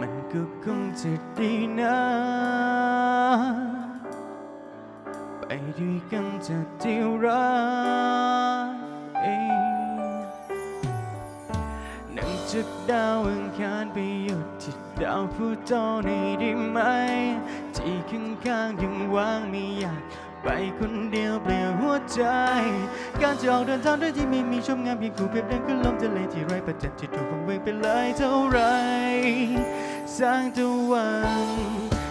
มันก็คงจะดีนะ ไปด้วยกันจะที่รักเองนั่งจากดาวอังคารไปหยุดที่ดาวพลูโตนี่ได้ไหม ที่ข้างๆยังว่างไม่อยากไปคนเดียวเปลี่ยว ใจ การจะออกเดินทางโดยที่ไม่มีชมงามเพียงคู่เปรียบดังขึ้นลมทะเลที่ไร้ประจันที่ถูกวังเวงไปเลยเท่าไรสร้างตะวัน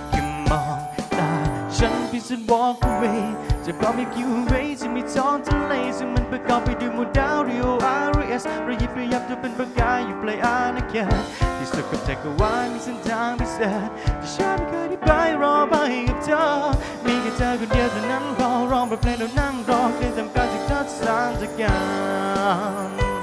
แค่มองตาฉันพิสุด walk away จะพร้อมให้ you away จะมีท้องทะเลซึ่งมันประกอบไปด้วยหมู่ดาวเรียว RS ระยิบระยับจะเป็นประกายอยู่ปลายอาณาเขตที่สุดกับจักรวาลมีเส้นทางพิเศษที่ฉัน เธอคนเดียวเท่านั้นพอร้องบทเพลงแล้วนั่งรอเคยทำการจากเธอสร้างจักกันไป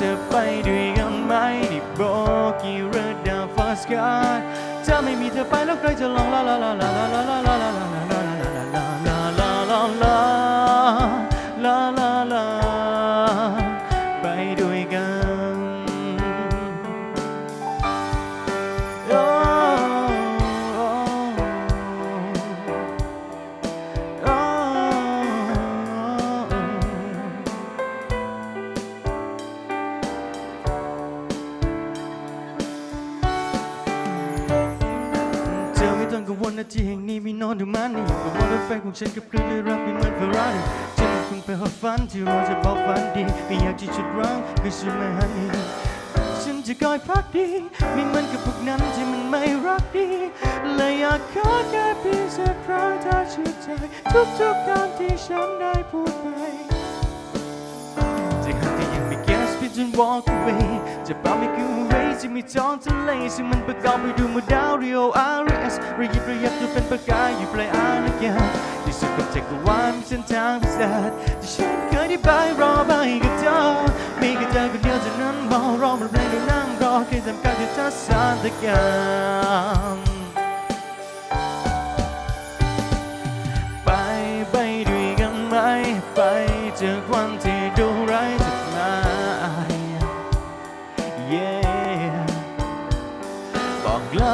จะไปด้วยกันไหมนี่โบกี้ระดาวฟาสการถ้าไม่มีเธอไปแล้วใครจะลองลาลาลาลาลาลาลาลาลาลาลาลาลาลาลาลาลาลาลา กังวลนาทีแห่งนี้มีนอนหรือมันนี่กังวลว่าแฟนของฉันกับเครื่องได้รับไม่เหมือนเฟอร์รารี่ฉันคงไปหอดฝันที่เราจะบอกฝันดีไม่อยากจะชุดร้างคือฉันไม่หันนี้ฉันจะคอยพักดีไม่เหมือนกับพวกนั้นที่มันไม่รักดีเลยอยากขอแค่เพียงสักครั้งถ้าเชื่อใจทุกๆการที่ฉันได้พูด walk away จะปล่อยไม่คือ away จะมีท้องทะเลซึ่งมันประกอบไปด้วยหมู่ดาว Rio RS ระยิบระยับจนเป็นประกายอยู่ปลายอาณาเขตที่สุดกับจักรวาลมีเส้นทางพิเศษที่ฉันเคยได้ไปรอไปกับเธอมีแค่เธอคนเดียวเท่านั้นมองรอมันเพลงแล้วนั่งรอแค่ทำการที่เธอสานตะกันไปไปด้วยกันไหมไปเจากวันที่